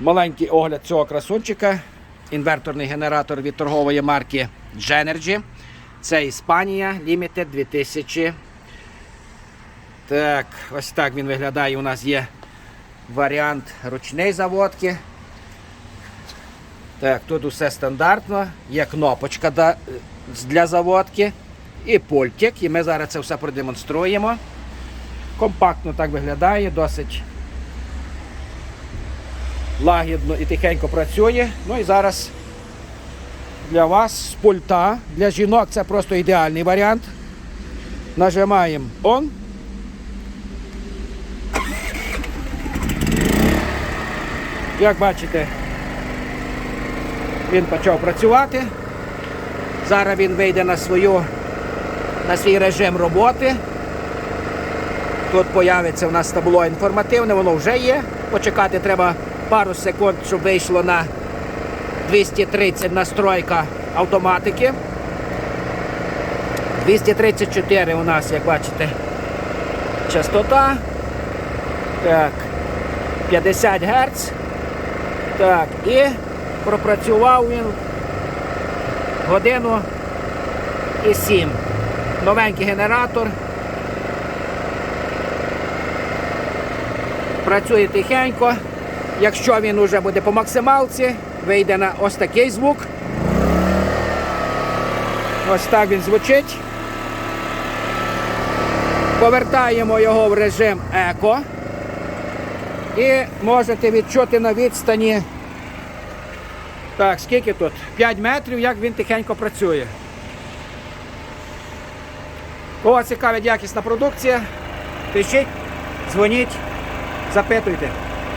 Маленький огляд цього красунчика. Інверторний генератор від торгової марки Genergy. Це Іспанія Limited 2000. Так, ось так він виглядає. У нас є варіант ручної заводки. Так, тут усе стандартно. Є кнопочка для заводки і пультик. І ми зараз це все продемонструємо. Компактно так виглядає, досить лагідно і тихенько працює. Ну і зараз для вас з пульта. Для жінок це просто ідеальний варіант. Нажимаємо on. Як бачите, він почав працювати. Зараз він вийде на свою на свій режим роботи. Тут появиться у нас табло інформативне, воно вже є. Почекати треба пару секунд, щоб вийшло на 230 настройка автоматики. 234 у нас, як бачите, частота. Так, 50 Гц. Так, і пропрацював він годину і 7. Новенький генератор. Працює тихенько. Якщо він вже буде по максималці, вийде на ось такий звук. Ось так він звучить. Повертаємо його в режим еко. І можете відчути на відстані. Так, скільки тут? 5 метрів, як він тихенько працює. Кого цікавить якісна продукція, пишіть, дзвоніть, запитуйте.